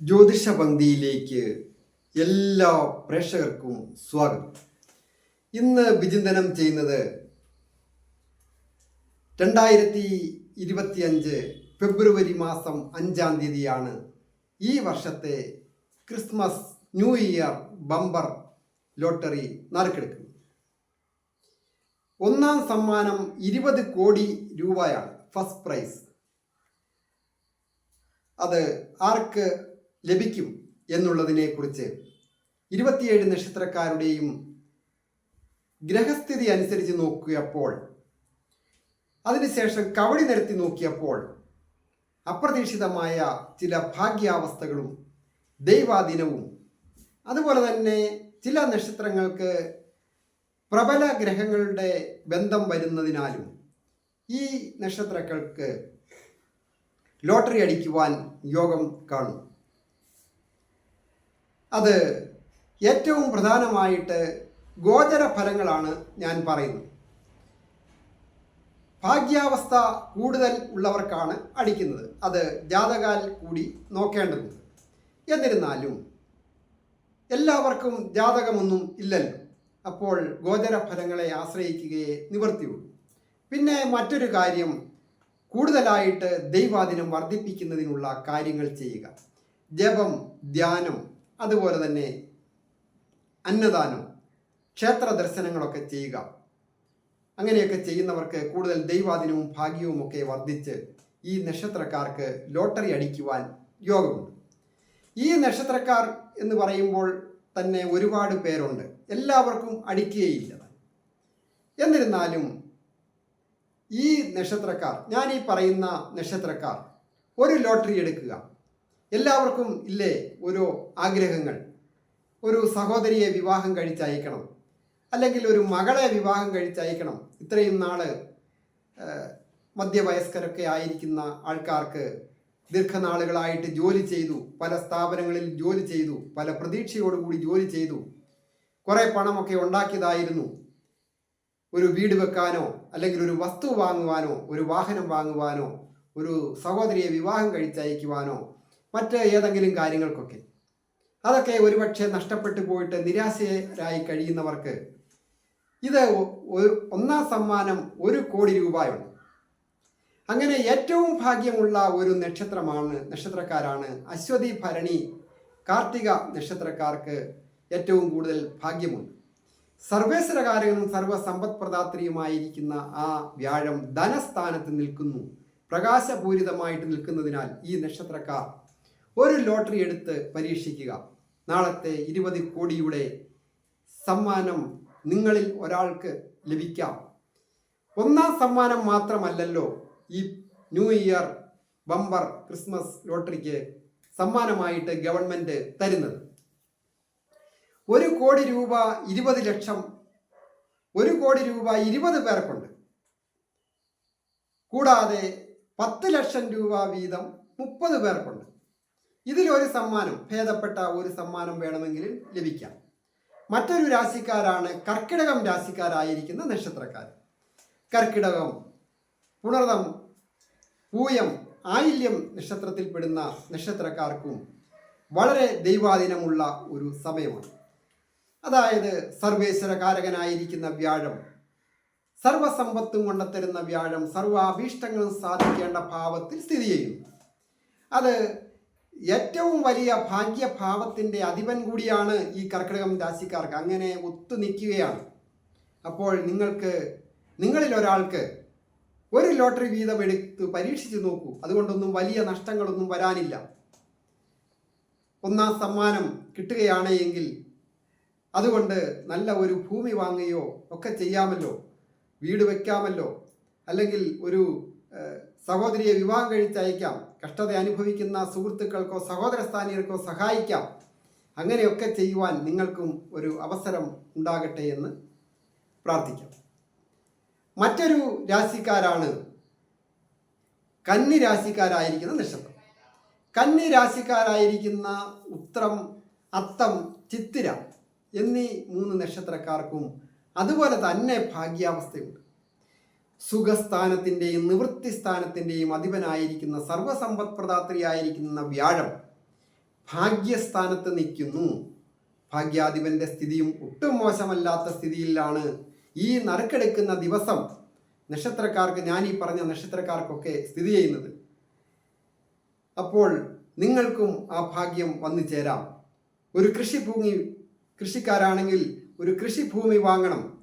ജ്യോതിഷ പങ്ക്തിയിലേക്ക് എല്ലാ പ്രേക്ഷകർക്കും സ്വാഗതം. ഇന്ന് വിചിന്തനം ചെയ്യുന്നത് രണ്ടായിരത്തി ഇരുപത്തിയഞ്ച് ഫെബ്രുവരി മാസം അഞ്ചാം തീയതിയാണ്. ഈ വർഷത്തെ Christmas new year bumper lottery നറുക്കെടുക്കുന്നത്. ഒന്നാം സമ്മാനം ഇരുപത് കോടി രൂപയാണ് ഫസ്റ്റ് പ്രൈസ്. അത് ആർക്ക് ലഭിക്കും എന്നുള്ളതിനെക്കുറിച്ച് ഇരുപത്തിയേഴ് നക്ഷത്രക്കാരുടെയും ഗ്രഹസ്ഥിതി അനുസരിച്ച് നോക്കിയപ്പോൾ അതിനുശേഷം കവടി നിരത്തി നോക്കിയപ്പോൾ അപ്രതീക്ഷിതമായ ചില ഭാഗ്യാവസ്ഥകളും ദൈവാദിനവും അതുപോലെ തന്നെ ചില നക്ഷത്രങ്ങൾക്ക് പ്രബല ഗ്രഹങ്ങളുടെ ബന്ധം വരുന്നതിനാലും ഈ നക്ഷത്രങ്ങൾക്ക് ലോട്ടറി അടിക്കുവാൻ യോഗം കാണും. അത് ഏറ്റവും പ്രധാനമായിട്ട് ഗോചര ഫലങ്ങളാണ് ഞാൻ പറയുന്നത്. ഭാഗ്യാവസ്ഥ കൂടുതൽ ഉള്ളവർക്കാണ് അടിക്കുന്നത്. അത് ജാതകാൽ കൂടി നോക്കേണ്ടതുണ്ട്. എന്നിരുന്നാലും എല്ലാവർക്കും ജാതകമൊന്നും ഇല്ലല്ലോ. അപ്പോൾ ഗോചര ഫലങ്ങളെ ആശ്രയിക്കുകയെ നിവർത്തിയുള്ളൂ പിന്നെ മറ്റൊരു കാര്യം കൂടുതലായിട്ട് ദൈവാദിനം വർദ്ധിപ്പിക്കുന്നതിനുള്ള കാര്യങ്ങൾ ചെയ്യുക. ജപം ധ്യാനം അതുപോലെ തന്നെ അന്നദാനം ക്ഷേത്ര ദർശനങ്ങളൊക്കെ ചെയ്യുക. അങ്ങനെയൊക്കെ ചെയ്യുന്നവർക്ക് കൂടുതൽ ദൈവാദിനവും ഭാഗ്യവും ഒക്കെ വർദ്ധിച്ച് ഈ നക്ഷത്രക്കാർക്ക് ലോട്ടറി അടിക്കുവാൻ യോഗമുണ്ട്. ഈ നക്ഷത്രക്കാർ എന്ന് പറയുമ്പോൾ തന്നെ ഒരുപാട് പേരുണ്ട്. എല്ലാവർക്കും അടിക്കുകയില്ല. എന്നിരുന്നാലും ഈ നക്ഷത്രക്കാർ ഞാൻ ഈ പറയുന്ന നക്ഷത്രക്കാർ ഒരു ലോട്ടറി എടുക്കുക. എല്ലാവർക്കും ഇല്ലേ ഓരോ ആഗ്രഹങ്ങൾ? ഒരു സഹോദരിയെ വിവാഹം കഴിച്ചയക്കണം. അല്ലെങ്കിൽ ഒരു മകളെ വിവാഹം കഴിച്ചയക്കണം. ഇത്രയും ഏഹ്, മധ്യവയസ്കരൊക്കെ ആയിരിക്കുന്ന ആൾക്കാർക്ക് ദീർഘനാളുകളായിട്ട് ജോലി ചെയ്തു. പല സ്ഥാപനങ്ങളിൽ ജോലി ചെയ്തു. പല പ്രതീക്ഷയോടുകൂടി ജോലി ചെയ്തു. കുറേ പണമൊക്കെ ഉണ്ടാക്കിയതായിരുന്നു. ഒരു വീട് വെക്കാനോ അല്ലെങ്കിൽ ഒരു വസ്തു വാങ്ങുവാനോ ഒരു വാഹനം വാങ്ങുവാനോ ഒരു സഹോദരിയെ വിവാഹം കഴിച്ചയക്കുവാനോ മറ്റ് ഏതെങ്കിലും കാര്യങ്ങൾക്കൊക്കെ. അതൊക്കെ ഒരുപക്ഷെ നഷ്ടപ്പെട്ടു പോയിട്ട് നിരാശരായി കഴിയുന്നവർക്ക് ഇത് ഒന്നാം സമ്മാനം ഒരു കോടി രൂപയുണ്ട്. അങ്ങനെ ഏറ്റവും ഭാഗ്യമുള്ള ഒരു നക്ഷത്രമാണ് നക്ഷത്രക്കാരാണ് അശ്വതി ഭരണി കാർത്തിക നക്ഷത്രക്കാർക്ക് ഏറ്റവും കൂടുതൽ ഭാഗ്യമുണ്ട്. സർവേശ്വരകാരകനും സർവസമ്പത്പ്രദാത്രിയുമായിരിക്കുന്ന ആ വ്യാഴം ധനസ്ഥാനത്ത് നിൽക്കുന്നു. പ്രകാശപൂരിതമായിട്ട് നിൽക്കുന്നതിനാൽ ഈ നക്ഷത്രക്കാർ ഒരു ലോട്ടറി എടുത്ത് പരീക്ഷിക്കുക. നാളത്തെ ഇരുപത് കോടിയുടെ സമ്മാനം നിങ്ങളിൽ ഒരാൾക്ക് ലഭിക്കാം. ഒന്നാം സമ്മാനം മാത്രമല്ലല്ലോ ഈ ന്യൂ ഇയർ ബമ്പർ ക്രിസ്മസ് ലോട്ടറിക്ക് സമ്മാനമായിട്ട് ഗവൺമെന്റ് തരുന്നത്. ഒരു കോടി രൂപ ഇരുപത് ലക്ഷം ഒരു കോടി രൂപ ഇരുപത് പേർക്കുണ്ട്. കൂടാതെ പത്ത് ലക്ഷം രൂപ വീതം മുപ്പത് പേർക്കുണ്ട്. ഇതിലൊരു സമ്മാനം ഭേദപ്പെട്ട ഒരു സമ്മാനം വേണമെങ്കിൽ ലഭിക്കാം. മറ്റൊരു രാശിക്കാരാണ് കർക്കിടകം രാശിക്കാരായിരിക്കുന്ന നക്ഷത്രക്കാർ കർക്കിടകം പുണർതം പൂയം ആയില്യം നക്ഷത്രത്തിൽപ്പെടുന്ന നക്ഷത്രക്കാർക്കും വളരെ ദൈവാധീനമുള്ള ഒരു സമയമാണ്. അതായത് സർവേശ്വരകാരകനായിരിക്കുന്ന വ്യാഴം സർവസമ്പത്തും കൊണ്ടെത്തരുന്ന വ്യാഴം സർവാഭീഷ്ടങ്ങളും സാധിക്കേണ്ട ഭാവത്തിൽ സ്ഥിതി ചെയ്യുന്നു. അത് ഏറ്റവും വലിയ ഭാഗ്യഭാവത്തിന്റെ അധിപൻ കൂടിയാണ് ഈ കർക്കിടകം രാശിക്കാർക്ക്. അങ്ങനെ ഒത്തു നിൽക്കുകയാണ്. അപ്പോൾ നിങ്ങൾക്ക് നിങ്ങളിൽ ഒരാൾക്ക് ഒരു ലോട്ടറി വീതം എടുത്ത് പരീക്ഷിച്ച് നോക്കൂ. അതുകൊണ്ടൊന്നും വലിയ നഷ്ടങ്ങളൊന്നും വരാനില്ല. ഒന്നാം സമ്മാനം കിട്ടുകയാണ് എങ്കിൽ അതുകൊണ്ട് നല്ല ഒരു ഭൂമി വാങ്ങുകയോ ഒക്കെ ചെയ്യാമല്ലോ. വീട് വെക്കാമല്ലോ. അല്ലെങ്കിൽ ഒരു സഹോദരിയെ വിവാഹം കഴിച്ചയക്കാം. കഷ്ടത അനുഭവിക്കുന്ന സുഹൃത്തുക്കൾക്കോ സഹോദര സ്ഥാനീയർക്കോ സഹായിക്കാം. അങ്ങനെയൊക്കെ ചെയ്യുവാൻ നിങ്ങൾക്കും ഒരു അവസരം ഉണ്ടാകട്ടെ എന്ന് പ്രാർത്ഥിക്കാം. മറ്റൊരു രാശിക്കാരാണ് കന്നി രാശിക്കാരായിരിക്കുന്ന നക്ഷത്രം. കന്നി രാശിക്കാരായിരിക്കുന്ന ഉത്രം അത്തം ചിത്തിര എന്നീ മൂന്ന് നക്ഷത്രക്കാർക്കും അതുപോലെ തന്നെ ഭാഗ്യാവസ്ഥയുണ്ട്. സുഖസ്ഥാനത്തിന്റെയും നിവൃത്തിസ്ഥാനത്തിന്റെയും സ്ഥാനത്തിന്റെയും അധിപനായിരിക്കുന്ന സർവസമ്പത്പ്രദാത്രിയായിരിക്കുന്ന വ്യാഴം ഭാഗ്യസ്ഥാനത്ത് നിൽക്കുന്നു. ഭാഗ്യാധിപന്റെ സ്ഥിതിയും ഒട്ടും മോശമല്ലാത്ത സ്ഥിതിയിലാണ് ഈ നറുക്കെടുക്കുന്ന ദിവസം. നക്ഷത്രക്കാർക്ക് ഞാൻ ഈ പറഞ്ഞ നക്ഷത്രക്കാർക്കൊക്കെ സ്ഥിതി ചെയ്യുന്നത്. അപ്പോൾ നിങ്ങൾക്കും ആ ഭാഗ്യം വന്നു ചേരാം. ഒരു കൃഷിഭൂമി കൃഷിക്കാരാണെങ്കിൽ ഒരു കൃഷിഭൂമി വാങ്ങണം.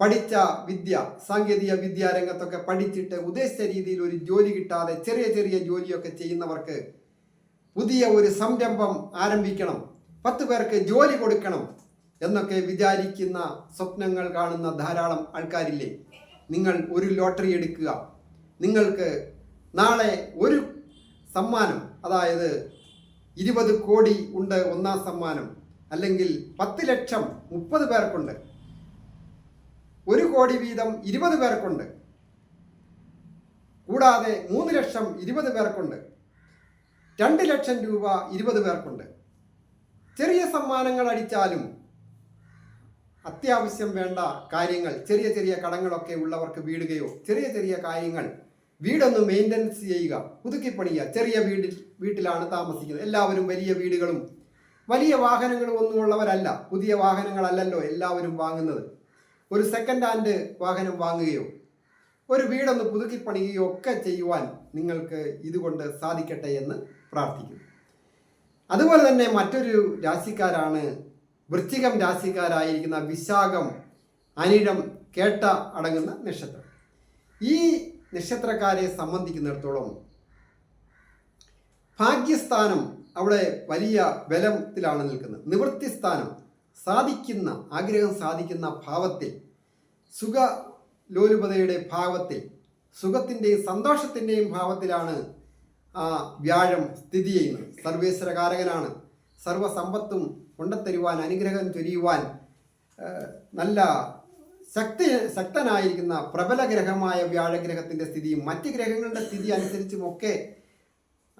പഠിച്ച വിദ്യ സാങ്കേതിക വിദ്യാരംഗത്തൊക്കെ പഠിച്ചിട്ട് ഉദ്ദേശിച്ച രീതിയിൽ ഒരു ജോലി കിട്ടാതെ ചെറിയ ചെറിയ ജോലിയൊക്കെ ചെയ്യുന്നവർക്ക് പുതിയ ഒരു സംരംഭം ആരംഭിക്കണം. പത്ത് പേർക്ക് ജോലി കൊടുക്കണം എന്നൊക്കെ വിചാരിക്കുന്ന സ്വപ്നങ്ങൾ കാണുന്ന ധാരാളം ആൾക്കാരില്ലേ? നിങ്ങൾ ഒരു ലോട്ടറി എടുക്കുക. നിങ്ങൾക്ക് നാളെ ഒരു സമ്മാനം അതായത് ഇരുപത് കോടി ഉണ്ട് ഒന്നാം സമ്മാനം അല്ലെങ്കിൽ പത്ത് ലക്ഷം മുപ്പത് പേർക്കുണ്ട്. ഒരു കോടി വീതം ഇരുപത് പേർക്കുണ്ട്. കൂടാതെ മൂന്ന് ലക്ഷം ഇരുപത് പേർക്കുണ്ട്. രണ്ട് ലക്ഷം രൂപ ഇരുപത് പേർക്കുണ്ട്. ചെറിയ സമ്മാനങ്ങൾ അടിച്ചാലും അത്യാവശ്യം വേണ്ട കാര്യങ്ങൾ ചെറിയ ചെറിയ കടങ്ങളൊക്കെ ഉള്ളവർക്ക് വീടുകയോ ചെറിയ ചെറിയ കാര്യങ്ങൾ വീടൊന്ന് മെയിന്റനൻസ് ചെയ്യുക പുതുക്കിപ്പണിയുക ചെറിയ വീട്ടിൽ വീട്ടിലാണ് താമസിക്കുന്നത്. എല്ലാവരും വലിയ വീടുകളും വലിയ വാഹനങ്ങളും ഒന്നും ഉള്ളവരല്ല പുതിയ വാഹനങ്ങളല്ലല്ലോ എല്ലാവരും വാങ്ങുന്നത്. ഒരു സെക്കൻഡ് ഹാൻഡ് വാഹനം വാങ്ങുകയോ ഒരു വീടൊന്ന് പുതുക്കി പണിയുകയോ ഒക്കെ ചെയ്യുവാൻ നിങ്ങൾക്ക് ഇതുകൊണ്ട് സാധിക്കട്ടെ എന്ന് പ്രാർത്ഥിക്കുന്നു. അതുപോലെ തന്നെ മറ്റൊരു രാശിക്കാരാണ് വൃശ്ചികം രാശിക്കാരായിരിക്കുന്ന വിശാഖം അനിഴം കേട്ട അടങ്ങുന്ന നക്ഷത്രം. ഈ നക്ഷത്രക്കാരെ സംബന്ധിക്കുന്നിടത്തോളം ഭാഗ്യസ്ഥാനം അവിടെ വലിയ ബലത്തിലാണ് നിൽക്കുന്നത്. നിവൃത്തി സ്ഥാനം സാധിക്കുന്ന ആഗ്രഹം സാധിക്കുന്ന ഭാവത്തിൽ സുഖ ലോലുപതയുടെ ഭാവത്തിൽ സുഖത്തിന്റെയും സന്തോഷത്തിന്റെയും ഭാവത്തിലാണ് ആ വ്യാഴം സ്ഥിതി ചെയ്യുന്നത്. സർവേശ്വരകാരകനാണ്. സർവസമ്പത്തും കൊണ്ടത്തരുവാൻ അനുഗ്രഹം ചൊരിയുവാൻ നല്ല ശക്തി ശക്തനായിരിക്കുന്ന പ്രബല ഗ്രഹമായ വ്യാഴഗ്രഹത്തിന്റെ സ്ഥിതിയും മറ്റ് ഗ്രഹങ്ങളുടെ സ്ഥിതി അനുസരിച്ചുമൊക്കെ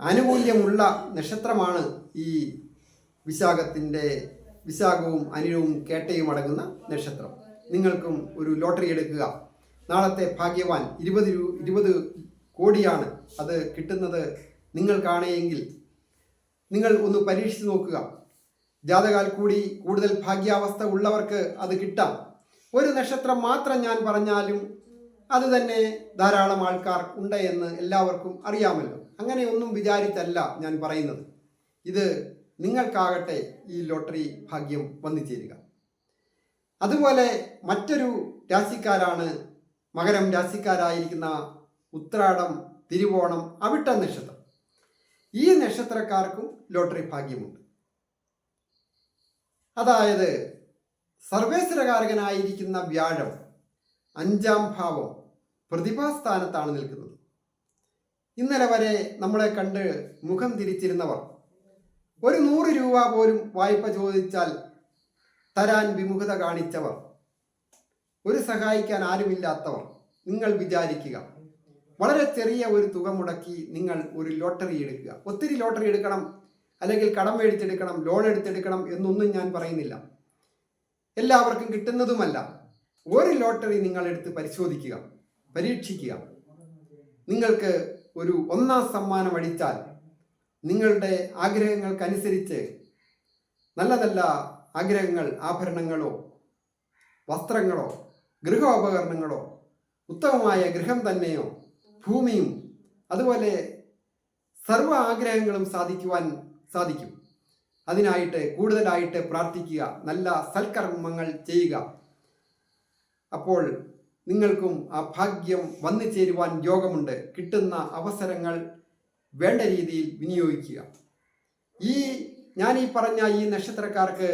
ആനുകൂല്യമുള്ള നക്ഷത്രമാണ് ഈ വിശാഖത്തിന്റെ വിശാഖവും അനിലവും കേട്ടയും അടങ്ങുന്ന നക്ഷത്രം. നിങ്ങൾക്കും ഒരു ലോട്ടറി എടുക്കുക. നാളത്തെ ഭാഗ്യവാൻ ഇരുപത് ഇരുപത് കോടിയാണ് അത് കിട്ടുന്നത് നിങ്ങൾക്കാണെങ്കിൽ നിങ്ങൾ ഒന്ന് പരീക്ഷിച്ച് നോക്കുക. ജാതകാൽ കൂടി കൂടുതൽ ഭാഗ്യാവസ്ഥ ഉള്ളവർക്ക് അത് കിട്ടാം. ഒരു നക്ഷത്രം മാത്രം ഞാൻ പറഞ്ഞാലും അത് തന്നെ ധാരാളം ആൾക്കാർ ഉണ്ട് എന്ന് എല്ലാവർക്കും അറിയാമല്ലോ. അങ്ങനെയൊന്നും വിചാരിച്ചല്ല ഞാൻ പറയുന്നത്. ഇത് നിങ്ങൾക്കാകട്ടെ ഈ ലോട്ടറി ഭാഗ്യം വന്നു ചേരുക അതുപോലെ മറ്റൊരു രാശിക്കാരാണ് മകരം രാശിക്കാരായിരിക്കുന്ന ഉത്രാടം തിരുവോണം അവിട്ട നക്ഷത്രം. ഈ നക്ഷത്രക്കാർക്കും ലോട്ടറി ഭാഗ്യമുണ്ട്. അതായത് സർവേശ്വരകാരകനായിരിക്കുന്ന വ്യാഴം അഞ്ചാം ഭാവം പ്രതിഭാസ്ഥാനത്താണ് നിൽക്കുന്നത്. ഇന്നലെ വരെ നമ്മളെ കണ്ട് മുഖം തിരിച്ചിരുന്നവർ ഒരു നൂറ് രൂപ പോലും വായ്പ ചോദിച്ചാൽ തരാൻ വിമുഖത കാണിച്ചവർ ഒരു സഹായിക്കാൻ ആരുമില്ലാത്തവർ നിങ്ങൾ വിചാരിക്കുക. വളരെ ചെറിയ ഒരു തുക മുടക്കി നിങ്ങൾ ഒരു ലോട്ടറി എടുക്കുക. ഒത്തിരി ലോട്ടറി എടുക്കണം അല്ലെങ്കിൽ കടം മേടിച്ചെടുക്കണം ലോൺ എടുത്തെടുക്കണം എന്നൊന്നും ഞാൻ പറയുന്നില്ല. എല്ലാവർക്കും കിട്ടുന്നതുമല്ല. ഒരു ലോട്ടറി നിങ്ങൾ എടുത്ത് പരിശോധിക്കുക പരീക്ഷിക്കുക. നിങ്ങൾക്ക് ഒരു ഒന്നാം സമ്മാനം അടിച്ചാൽ നിങ്ങളുടെ ആഗ്രഹങ്ങൾക്കനുസരിച്ച് നല്ല നല്ല ആഗ്രഹങ്ങൾ ആഭരണങ്ങളോ വസ്ത്രങ്ങളോ ഗൃഹോപകരണങ്ങളോ ഉത്തമമായ ഗൃഹം തന്നെയോ ഭൂമിയും അതുപോലെ സർവ ആഗ്രഹങ്ങളും സാധിക്കുവാൻ സാധിക്കും. അതിനായിട്ട് കൂടുതലായിട്ട് പ്രാർത്ഥിക്കുക നല്ല സൽക്കർമ്മങ്ങൾ ചെയ്യുക. അപ്പോൾ നിങ്ങൾക്കും ആ ഭാഗ്യം വന്നു ചേരുവാൻ യോഗമുണ്ട്. കിട്ടുന്ന അവസരങ്ങൾ വേണ്ട രീതിയിൽ വിനിയോഗിക്കുക. ഈ ഞാൻ ഈ പറഞ്ഞ ഈ നക്ഷത്രക്കാർക്ക്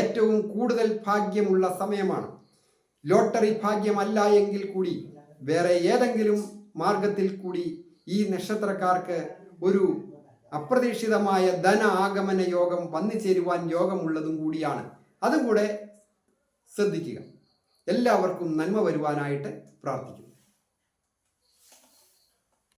ഏറ്റവും കൂടുതൽ ഭാഗ്യമുള്ള സമയമാണ്. ലോട്ടറി ഭാഗ്യമല്ല എങ്കിൽ കൂടി വേറെ ഏതെങ്കിലും മാർഗത്തിൽ കൂടി ഈ നക്ഷത്രക്കാർക്ക് ഒരു അപ്രതീക്ഷിതമായ ധന ആഗമന യോഗം വന്നു ചേരുവാൻ യോഗമുള്ളതും കൂടിയാണ്. അതും കൂടെ ശ്രദ്ധിക്കുക. എല്ലാവർക്കും നന്മ വരുവാനായിട്ട് പ്രാർത്ഥിക്കുന്നു.